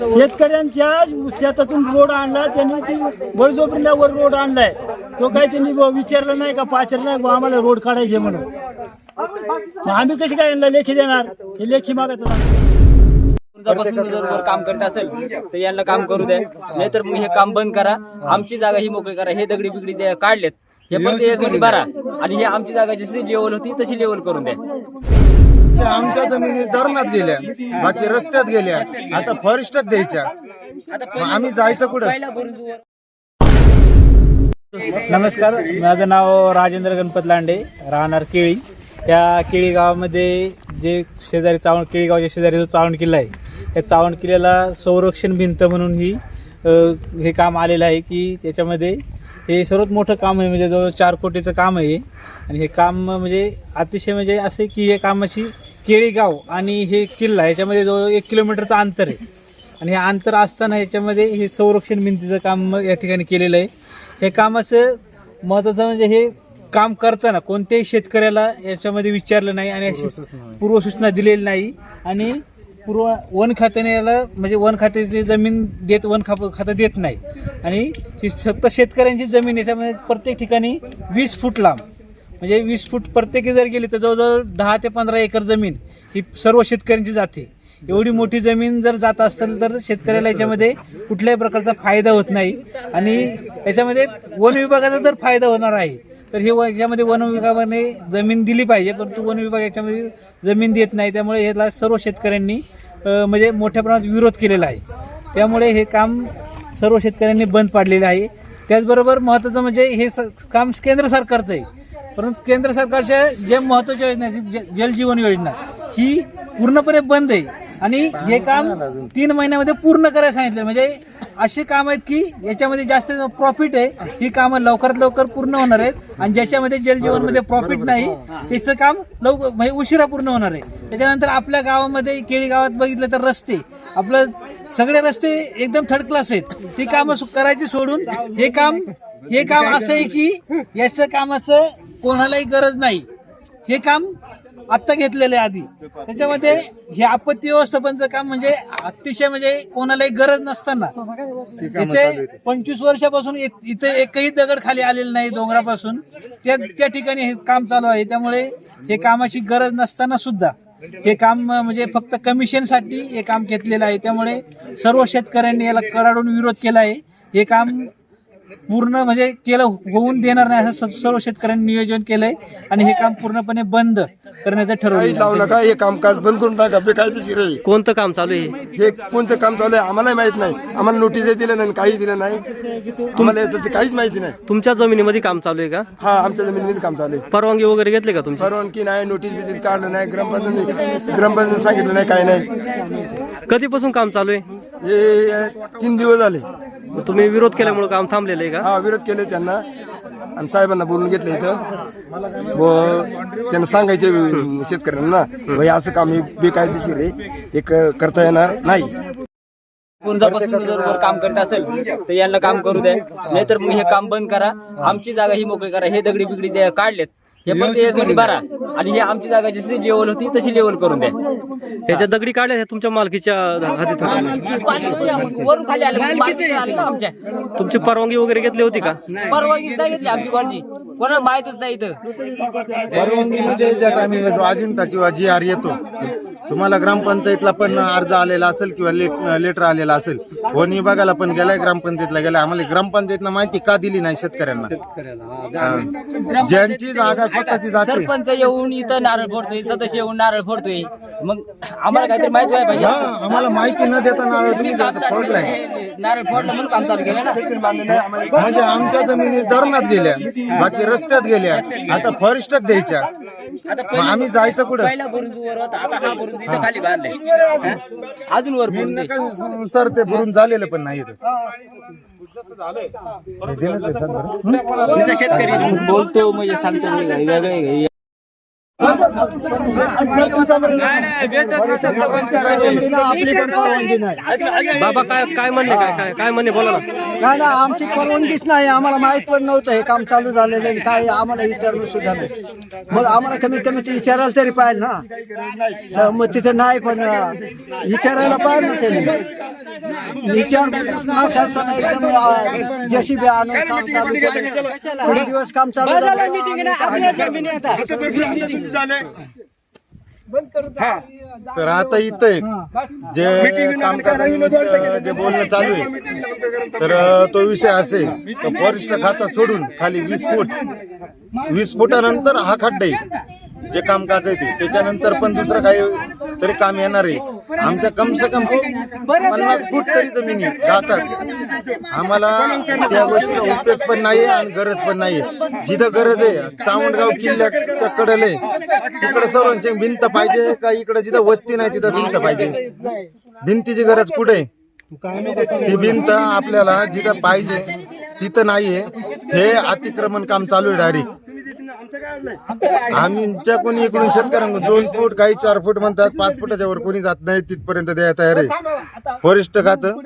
शेतकऱ्यांच्या शेतातून रोड आणला त्यांनी ती बळजोबरीला वर रोड आणलाय. तो काही त्यांनी विचारलं नाही का पाचरलं नाही आम्हाला रोड काढायचे म्हणून. आम्ही कशी काय यांना लेखी देणार? हे लेखी मागत जर काम करत असेल तर यांना काम करू द्या. नाहीतर मग हे काम बंद करा. आमची जागा ही मोकळी करा. हे दगडी बिगडी काढलेत. हे पण ते आणि हे आमची जागा जशी लेवल होती तशी लेवल करून द्या. आपल्या आमच्या जमिनी धरणात गेल्या बाकी रस्त्यात गेल्या आता फॉरेस्टात द्यायच्या. मग आम्ही जायचं कुठं? नमस्कार माझं नाव राजेंद्र गणपत लांडे राहणार केळी. या केळी गावामध्ये जे शेजारी चावण केळीगावच्या शेजारी जो चावण किल्ला आहे त्या चावण किल्ल्याला संरक्षण भिंत म्हणून ही अ, हे काम आलेलं आहे की त्याच्यामध्ये हे सर्वात मोठं काम आहे म्हणजे जवळ चार कोटीचं काम आहे आणि हे काम म्हणजे अतिशय म्हणजे असं की हे कामाची केळी गाव आणि हे किल्ला याच्यामध्ये जवळ एक किलोमीटरचं अंतर आहे. आणि हे अंतर असताना याच्यामध्ये हे संरक्षण भिंतीचं काम या ठिकाणी केलेलं आहे. हे कामाचं महत्त्वाचं म्हणजे हे काम करताना कोणत्याही शेतकऱ्याला याच्यामध्ये विचारलं नाही आणि अशी पूर्वसूचना दिलेली नाही. आणि पूर्व वन खात्याने याला म्हणजे वन खात्याची जमीन देत वन खाप खातं देत नाही. आणि फक्त शेतकऱ्यांची जमीन आहे. त्यामध्ये प्रत्येक ठिकाणी वीस फूट लांब. म्हणजे वीस फूट प्रत्येकी जर गेली तर जवळजवळ दहा ते पंधरा एकर जमीन ही सर्व शेतकऱ्यांची जाते. एवढी मोठी जमीन जर जात असेल तर शेतकऱ्याला याच्यामध्ये कुठल्याही प्रकारचा फायदा होत नाही. आणि याच्यामध्ये वन विभागाचा जर फायदा होणार आहे तर हे व- याच्यामध्ये वन विभागाने जमीन दिली पाहिजे परंतु वन विभाग याच्यामध्ये जमीन देत नाही. त्यामुळे याला सर्व शेतकऱ्यांनी म्हणजे मोठ्या प्रमाणात विरोध केलेला आहे. त्यामुळे हे काम सर्व शेतकऱ्यांनी बंद पाडलेलं आहे. त्याचबरोबर महत्त्वाचं म्हणजे हे स- काम केंद्र सरकारचं आहे. परंतु केंद्र सरकारच्या ज्या महत्त्वाच्या योजना आहेत, ज- जलजीवन योजना ही पूर्णपणे बंद आहे. आणि हे काम तीन महिन्यामध्ये पूर्ण करायला सांगितलं. म्हणजे असे काम आहेत की याच्यामध्ये जास्त प्रॉफिट आहे. ही कामं लवकरात लवकर पूर्ण होणार आहेत. आणि ज्याच्यामध्ये जलजीवनमध्ये प्रॉफिट नाही त्याचं काम लवकर म्हणजे उशिरा पूर्ण होणार आहे. त्याच्यानंतर आपल्या गावामध्ये केळी गावात बघितलं तर रस्ते. आपलं सगळे रस्ते एकदम थर्ड क्लास आहेत. ती कामं सु- करायची सोडून हे काम हे काम असं आहे की याचं कामाचं कोणालाही गरज नाही. हे काम आत्ता घेतलेलं आहे आधी. त्याच्यामध्ये हे आपत्ती व्यवस्थापनचं काम म्हणजे अतिशय म्हणजे कोणालाही गरज नसताना. याचे पंचवीस वर्षापासून इथे एकही दगड खाली आलेलं नाही डोंगरापासून. त्या त्या ठिकाणी हे काम चालू आहे. त्यामुळे हे कामाची गरज नसताना सुद्धा हे काम म्हणजे फक्त कमिशनसाठी हे काम घेतलेलं आहे. त्यामुळे सर्व शेतकऱ्यांनी याला कडाडून विरोध केला आहे. हे काम पूर्ण म्हणजे केलं होऊन देणार नाही असं सर्व शेतकऱ्यांनी नियोजन केलंय. आणि हे काम पूर्णपणे बंद करण्याचं काही ठरवलं लावू नका हे कामकाज बंद करून टाका बेकायदेशीर आहे. कोणतं काम चालू आहे? हे कोणतं काम चालू आहे आम्हालाही माहीत नाही. आम्हाला नोटीस दिलं नाही काही दिलं नाही. आम्हाला याचं ते काहीच माहिती नाही. तुमच्या जमिनीमध्ये काम चालू आहे का? हा आमच्या जमिनीमध्ये काम चालू आहे. परवानगी वगैरे घेतली का तुमची? परवानगी नाही नोटीस बिटीस काढलं नाही ग्रामपंचायत ग्रामपंचायत सांगितलं नाही काही नाही. कधीपासून काम चालू आहे? हे तीन दिवस झाले. मग तुम्ही विरोध केल्यामुळे काम थांबलेलं आहे का? हा विरोध केले त्यांना. आणि साहेबांना बोलून घेतलं इथं. व त्यांना सांगायचे शेतकऱ्यांना भाई असं काम हे बेकायदेशीर आहे. हे क- करता येणार नाही. जर काम करत असेल तर यांना काम करू द्या. नाहीतर मग हे काम बंद करा. आमची जागा ही मोकळी करा. हे दगडी बिगडी ते काढलेत. हे पण ते तुम्ही भरा. आणि हे आमची जागा जशी लेवल होती तशी लेवल करून द्या. ह्याच्या दगडी काढल्या ह्या तुमच्या मालकीच्या हातीतून पाणी वरून खाली आलं. मालकीचं. आलं ना आमच्या. तुमची परवानगी वगैरे घेतली होती का? परवानगीच नाही घेतली आमची कोणची. कोणाला माहितच नाही इथं. परवानगी म्हणजे ज्या टायमिंगला जो अजिंठा किंवा जी आर येतो तुम्हाला ग्रामपंचायतला पण अर्ज आलेला असेल किंवा लेट लेटर आलेला असेल वन विभागाला पण गेलाय ग्रामपंचायतला गेलाय. आम्हाला ग्रामपंचायतनं माहिती का दिली नाही शेतकऱ्यांना? हा. ज्यांची जागा स्वतःची जाते. सरपंच येऊन इथं नारळ फोडतोय सदस्य येऊन नारळ फोडतोय. मग आम्हाला काहीतरी माहीत व्हायला पाहिजे. हा, आम्हाला माहिती न देता नारळ तुम्ही जाता, फोडलाय. नारळ फोडलं म्हणून काम चालू केलं ना म्हणजे आमच्या जमिनी धरणात गेल्या बाकी रस्त्यात गेल्या आता फॉरेस्टात द्यायच्या मग आम्ही जायचं कुठं पहिला बुरुज वर होता आता हा बुरुज इथं खाली बांधलाय हा? अजून वर बुरुज आहे. नका सर ते भरून झालेलं पण नाही इथं. शेतकरी बोलतो म्हणजे सांगतो म्हणजे वेगळे. बाबा काय काय म्हणणे काय काय काय म्हणणे बोला ना. नाही ना आमची परवानगीच नाही. आम्हाला माहीत पण नव्हतं हे काम चालू झालेलं आहे काय आम्हाला विचारणं सुद्धा नाही मग आम्हाला कमीत कमी ते विचारायला तरी पाहिजे ना. मग तिथे नाही पण अं, विचारायला पाहिजे ना त्यांनी. विचार न करताना एकदम जशी बी आणून काम चालू केलं थोडे दिवस काम चालू झालं तर आता इथं जे जे बोलणं चालू आहे तर तो विषय असे तर फॉरेस्ट खाता सोडून खाली वीस फूट वीस फुटानंतर हा खड्डा आहे. जे कामकाज आहे ते. त्याच्यानंतर पण दुसरं काही तरी काम येणार आहे. आमच्या कम से कम पन्नास फूट तरी जमिनी जातात. आम्हाला त्या गोष्टीचा उपयोग पण नाही आणि गरज पण नाही जिथं गरज आहे चावंडगाव किल्ल्याच्या कडेला तिकडे संरक्षण भिंत पाहिजे का इकडे जिथं वस्ती नाही तिथं भिंत पाहिजे? भिंतीची गरज कुठे आहे? ही भिंत आपल्याला जिथं पाहिजे तिथं नाहीये. हे अतिक्रमण काम चालू आहे डायरेक्ट आमच्या कोणी इकडून शेतकऱ्यांकडून दोन फूट काही चार फूट म्हणतात पाच फुटाच्या वर कोणी जात नाही तिथपर्यंत द्यायला तयार आहे. फॉरेस्ट खातं.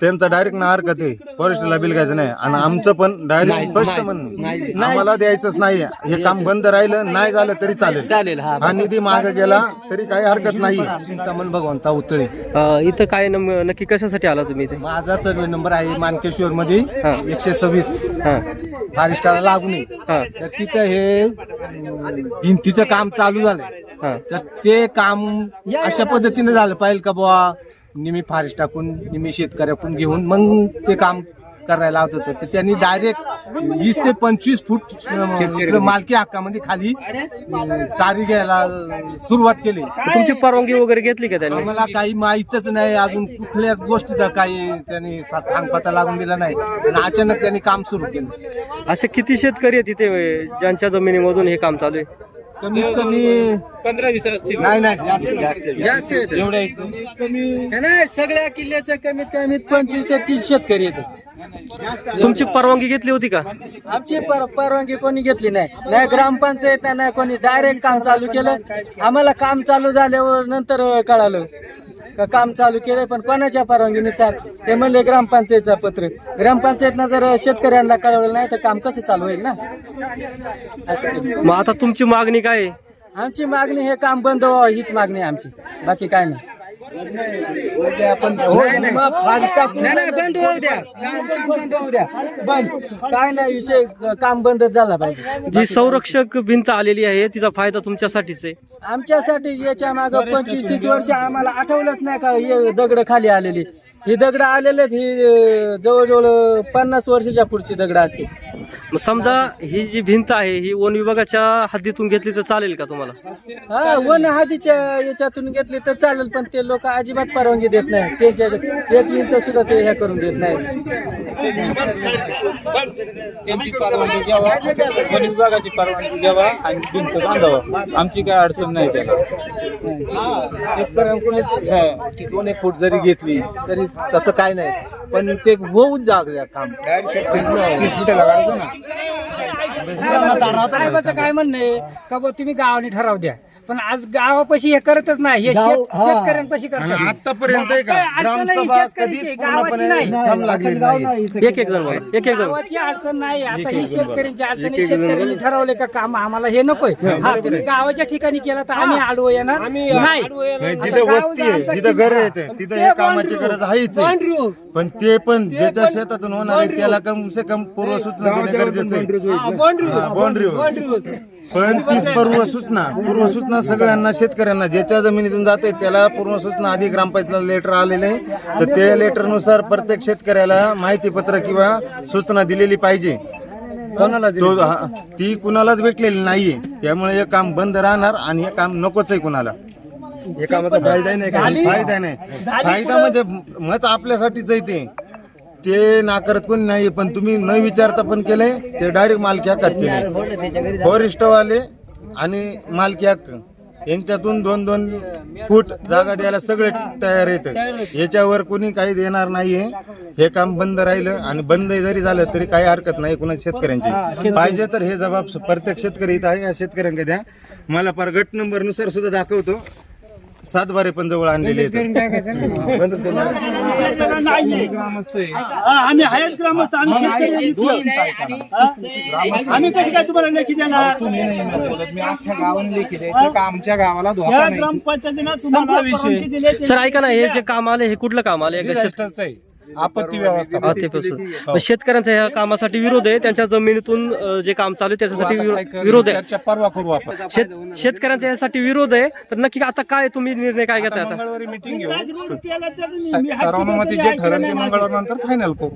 त्यांचा डायरेक्ट ना हरकत आहे. फॉरेस्टला बिल घ्यायचं नाही. आणि आमचं पण डायरेक्ट स्पष्ट म्हणणं. आम्हाला द्यायचंच नाही. हे काम बंद राहिलं नाही झालं तरी चालेल. चालेल हा. हा निधी मागे गेला तरी काही हरकत नाही. चिंतामण भगवंता उतळे. अ, इथं काय नम- नक्की कशासाठी आला तुम्ही इथे? माझा सर्वे नंबर आहे मानकेश्वर मध्ये. एकशे सव्वीस हा फारिस्टाला लागू नये. हा. तर तिथं हे अं, भिंतीचं काम चालू झालंय. हा. तर ते काम अशा पद्धतीने झालं पाहिजे का बुवा? निमी फारेस्ट टाकून निमी शेतकऱ्याकडून घेऊन मग ते काम करायला लावत होतं. तर त्यांनी डायरेक्ट वीस ते पंचवीस फूट इकडं मालकी हक्कामध्ये खाली अं, चारी घ्यायला सुरुवात केली. तुमची परवानगी वगैरे घेतली का त्यांनी? आम्हाला काही माहीतच नाही अजून कुठल्याच गोष्टीचा काही त्यांनी सांगपता लागून दिला नाही. आणि अचानक त्यांनी काम सुरू केलं. असे किती शेतकरी आहेत तिथे ज्यांच्या जमिनीमधून हे काम चालू आहे? कमीत कमी पंधरा वीस असतील नाही नाही जास्त जास्त सगळ्या किल्ल्याच्या कमीत कमीत पंचवीस ते तीस शेतकरी येतात तुमची परवानगी घेतली होती का? आमची पर- परवानगी कोणी घेतली नाही. नाही ग्रामपंचायत नाही, नाही कोणी. डायरेक्ट काम चालू केलं. आम्हाला काम चालू झाल्यावर नंतर कळालं. का काम चालू केलं पण कोणाच्या परवानगीनुसार? ते म्हणले ग्रामपंचायतचं पत्र. ग्रामपंचायतनं जर शेतकऱ्यांना कळवलं नाही तर काम कसं चालू होईल ना? असं. मग आता तुमची मागणी काय आहे? आमची मागणी हे काम बंद व्हावं हीच मागणी आहे आमची. बाकी काय नाही. नाही, बंद होऊ द्या बंद बंद होऊ द्या. बंद. काय नाही विषय काम बंदच झाला पाहिजे. जी संरक्षक भिंत आलेली आहे तिचा फायदा तुमच्यासाठीच आहे. आमच्यासाठी याच्या माग पंचवीस तीस वर्ष आम्हाला आठवलंच नाही का दगड खाली आलेली. ही दगड आलेले ही अं, जवळजवळ पन्नास वर्षाच्या पुढची दगड असते मग समजा ही जी भिंत आहे ही वन विभागाच्या हद्दीतून घेतली तर चालेल का तुम्हाला? हा वन हद्दीच्या याच्यातून घेतली तर चालेल पण ते लोक अजिबात परवानगी देत नाही त्यांच्या एक इंच सुद्धा ते हे करून देत नाही त्यांची परवानगी घ्यावा वन विभागाची परवानगी घ्यावा आणि भिंत बांधावा. आमची काय अडचण नाही त्याला. शेतकऱ्यांकडून की दोन एक फूट जरी घेतली तरी तसं काय नाही. पण ते होऊ जाग द्या काम. काय म्हणणं आहे? का तुम्ही गावाने ठराव द्या. पण आज गावापाशी हे करतच नाही. हे शेत- शेतकऱ्यांपाशी आणि करतात आतापर्यंत आहे का? काय अडचण नाही ग्रामसभा शेतकऱ्याची, कधीच गावाची पूर्णपणे नाही. काम लागलेली नाही एक एक जण बोला. एक एक जण. गावाची अडचण नाही. आता ही शेतकऱ्यांची अडचण आहे. शेतकऱ्यांनी ठरवले का काम आम्हाला हे नकोय. हा तुम्ही गावाच्या ठिकाणी केला तर आम्ही आडवं येणार नाही नाही, जिथं वस्ती आहे जिथं घर आहे ते, तिथं हे कामाची गरज आहेच आहे. पण ते पण ज्याच्या शेतातून होणार आहे त्याला कम से कम पूर्व सूचना देणे गरजेचं आहे. बाउंड्री पण तीच पूर्व सूचना. पूर्व सूचना सगळ्यांना शेतकऱ्यांना ज्याच्या जमिनीतून जाते त्याला पूर्व सूचना. आधी ग्रामपंचायतला लेटर आलेले आहे. तर ते लेटरनुसार प्रत्येक शेतकऱ्याला माहिती पत्र किंवा सूचना दिलेली पाहिजे. कोणाला तो हा- ती कुणालाच भेटलेली नाहीये. त्यामुळे हे काम बंद राहणार आणि हे काम नकोच आहे कुणाला. हे कामाचा फायदा नाही काही फायदा नाही. फायदा म्हणजे मत आपल्यासाठीच आहे ते. ते नाकारत कोणी नाही पण तुम्ही न विचारता पण केले ते डायरेक्ट मालकी हक्कात केले. फॉरेस्टवाले आणि मालकी हक्क. यांच्यातून दोन दोन फूट जागा द्यायला सगळे तयार आहेत. याच्यावर कोणी काही देणार नाहीये. हे काम बंद राहिलं आणि बंद जरी झालं तरी काही हरकत नाही कुणा शेतकऱ्यांची. पाहिजे तर हे जबाब प्रत्येक शेतकरी इथं आहे या शेतकऱ्यांकडे द्या. मला फार गट नंबरनुसार सुद्धा दाखवतो. सात बारे पण जवळ आणलेले आम्ही आहेत ग्रामस्थ आम्ही शेतकरी. हा? आम्ही कशी काय तुम्हाला लेखी देणार? मी अख्ख्या गावाने लेखी द्यायचं का आमच्या गावाला धोका या नाही. ग्रामपंचायतीनं तुम्हाला परवानगी दिली आहे. सर ऐका ना हे जे काम आले हे कुठलं काम आले? डिझास्टरचं आहे. आपत्ती व्यवस्था हा, ते पासून. मग शेतकऱ्यांचा ह्या कामासाठी विरोध आहे त्यांच्या जमिनीतून अं, जे काम चालू आहे त्याच्यासाठी विरो- विरोध आहे. चर्चा परवा करू आपण. शेत शेतकऱ्यांचा यासाठी विरोध आहे तर नक्की आता काय तुम्ही निर्णय काय घेताय आता मंगळवारी मिटिंग घेऊ. सर्वानुमती जे ठरेल ते. मंगळवार नंतर फायनल करू.